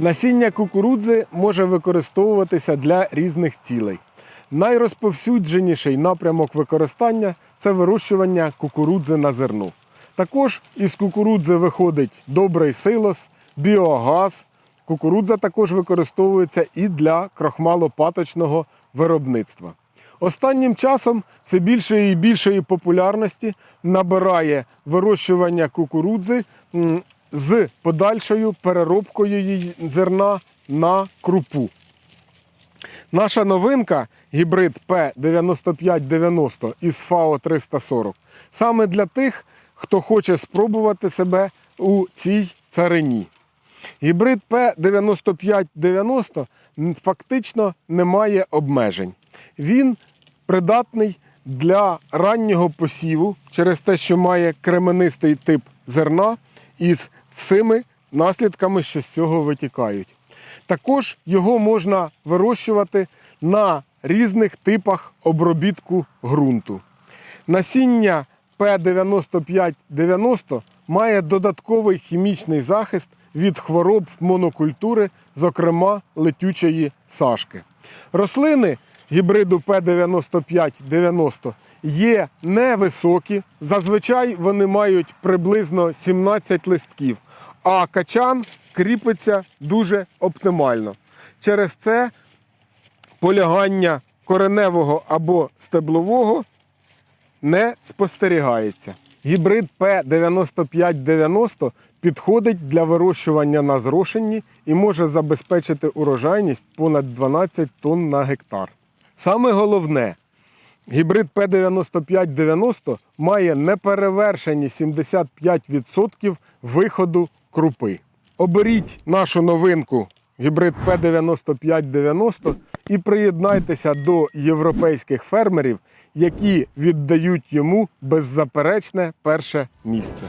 Насіння кукурудзи може використовуватися для різних цілей. Найрозповсюдженіший напрямок використання це вирощування кукурудзи на зерно. Також із кукурудзи виходить добрий силос, біогаз. Кукурудза також використовується і для крохмалопаточного виробництва. Останнім часом все більшої і більшої популярності набирає вирощування кукурудзи з подальшою переробкою її зерна на крупу. Наша новинка гібрид P9590 із ФАО 340 саме для тих, хто хоче спробувати себе у цій царині. Гібрид P9590 фактично не має обмежень. Він придатний для раннього посіву через те, що має кременистий тип зерна із всіми наслідками, що з цього витікають. Також його можна вирощувати на різних типах обробітку ґрунту. Насіння P9590 має додатковий хімічний захист від хвороб монокультури, зокрема летючої сашки. Рослини гібриду P9590 є невисокі, зазвичай вони мають приблизно 17 листків, а качан кріпиться дуже оптимально. Через це полягання кореневого або стеблового не спостерігається. Гібрид P9590 підходить для вирощування на зрошенні і може забезпечити урожайність понад 12 тонн на гектар. Саме головне, гібрид P9590 має неперевершені 75% виходу крупи. Оберіть нашу новинку гібрид P9590 і приєднайтеся до європейських фермерів, які віддають йому беззаперечне перше місце.